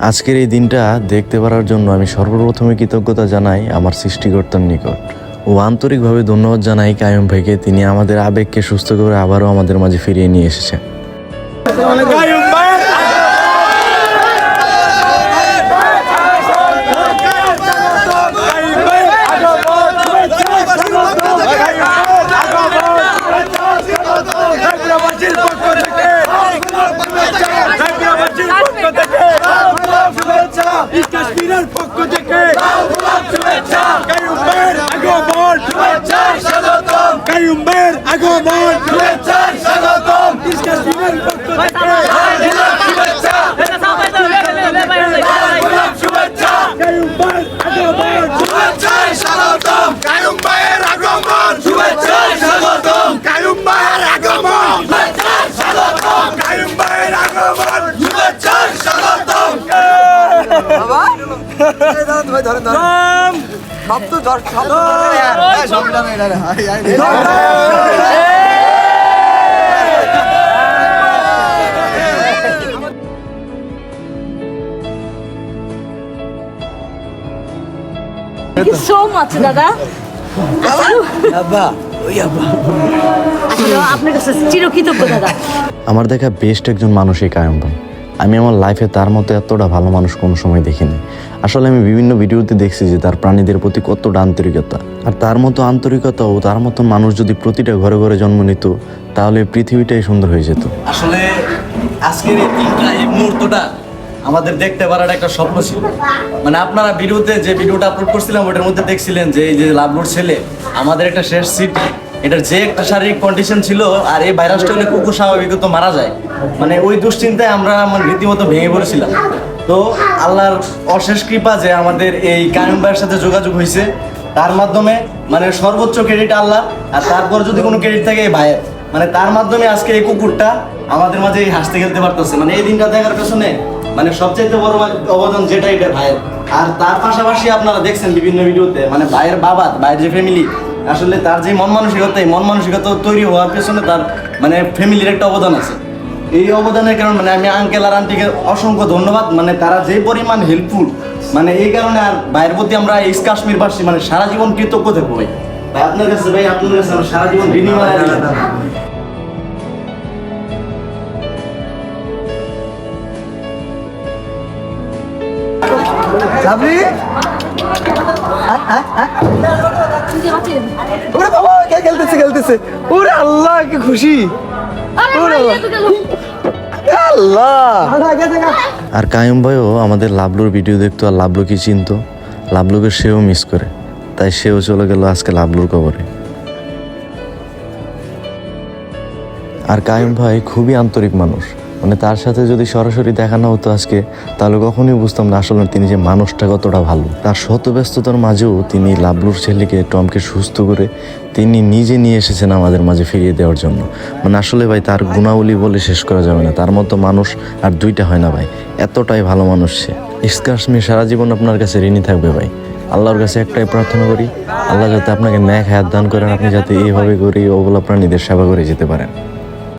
আজকের এই দিনটা দেখতে পারার জন্য আমি সর্বপ্রথমে কৃতজ্ঞতা জানাই আমার সৃষ্টিকর্তার নিকট ও আন্তরিকভাবে ধন্যবাদ জানাই কায়ম ভাইকে, তিনি আমাদের আবেগকে সুস্থ করে আবারও আমাদের মাঝে ফিরিয়ে নিয়ে এসেছেন কাশ্মীরের পক্ষ থেকে কায়ুমের আগমন কায়ুমের আগমন কাশ্মীরের পক্ষ থেকে কায়ুমের আগমন কায়ুম ভাইয়ের আগমন শুভেচ্ছায় স্বাগতম কায়ুম ভাইয়ের আগমন Thank you so much, দাদা। আসলে আপনার কাছে চিরকৃতজ্ঞ দাদা। আমার দেখা বেস্ট একজন মানুষ এই কায়ম ভাই আমি আমার লাইফে তার মতো এতটা ভালো মানুষ কোনো সময় দেখিনি। আসলে আমি বিভিন্ন ভিডিওতে দেখছি যে তার প্রাণীদের প্রতি কতটা আন্তরিকতা। আর তার মতো আন্তরিকতা ও তার মতো মানুষ যদি প্রতিটা ঘরে ঘরে জন্ম নিত, তাহলে পৃথিবীটাই সুন্দর হয়ে যেত। আসলে আজকের এই এই মুহূর্তটা আমাদের দেখতে পারার একটা স্বপ্ন ছিল। মানে আপনারা ভিডিওতে যে ভিডিওটা আপলোড করছিলাম, ওটার মধ্যে দেখছিলেন যে এই যে লাভলুর ছেলে, আমাদের একটা শেষ সিট এটার যে একটা শারীরিক কন্ডিশন ছিল আর এই ভাইরাসটা হলে কুকুর স্বাভাবিকত মারা যায়। মানে ওই দুশ্চিন্তায় আমরা মানে রীতিমতো ভেঙে পড়েছিলাম। তো আল্লাহর অশেষ কৃপা যে আমাদের এই কায়ুম ভাইয়ের সাথে যোগাযোগ হয়েছে, তার মাধ্যমে মানে সর্বোচ্চ ক্রেডিট আল্লাহ, আর তারপর যদি কোনো ক্রেডিট থাকে এই ভাইয়ের। মানে তার মাধ্যমে আজকে এই কুকুরটা আমাদের মাঝে হাসতে খেলতে পারতেছে। মানে এই দিনটা দেখার পেছনে মানে সবচেয়ে বড় অবদান যেটা এটা ভাইয়ের। আর তার পাশাপাশি আপনারা দেখছেন বিভিন্ন ভিডিওতে মানে ভাইয়ের বাবা, ভাইয়ের যে ফ্যামিলি আসলে তার যে মন মানসিকতা, এই মন মানসিকতা তৈরি হওয়ার পেছনে তার মানে ফ্যামিলির একটা অবদান আছে। এই অবদানের কারণে মানে আমি আঙ্কেল আর আন্টিকে অসংখ্য ধন্যবাদ। মানে তারা যে পরিমাণ হেল্পফুল মানে এই কারণে আর ভাইয়ের প্রতি আমরা ইস কাশ্মীরবাসী মানে সারা জীবন কৃতজ্ঞ থাকব ভাই। ভাই, আপনার কাছে, ভাই, আপনার কাছে আমরা সারা জীবন মানে যাবি ওরে বাবা কে কি ভাই। আল্লাহ আর কায়ুম ভাইও আমাদের লাভলুর ভিডিও দেখতো আর লাভলুকে চিনতো? লাভলুকে সেও মিস করে। তাই সেও চলে গেল আজকে লাভলুর কবরে। আর কায়ুম ভাই খুবই আন্তরিক মানুষ। মানে তার সাথে যদি সরাসরি দেখানো হতো আজকে, তাহলে কখনোই বুঝতাম না আসলে তিনি যে মানুষটা কতটা ভালো। তার শত ব্যস্ততার মাঝেও তিনি লাবলুর ছেলেকে, টমকে সুস্থ করে তিনি নিজে নিয়ে এসেছেন আমাদের মাঝে ফিরিয়ে দেওয়ার জন্য। মানে আসলে ভাই, তার গুণাবলী বলে শেষ করা যাবে না। তার মতো মানুষ আর দুইটা হয় না ভাই। এতটাই ভালো মানুষ সে। ইস্কাশমি সারা জীবন আপনার কাছে ঋণী থাকবে ভাই। আল্লাহর কাছে একটাই প্রার্থনা করি, আল্লাহ যাতে আপনাকে ন্যাক হায়াত দান করেন, আপনি যাতে এইভাবে করে ওগুলো প্রাণীদের সেবা করে যেতে পারেন।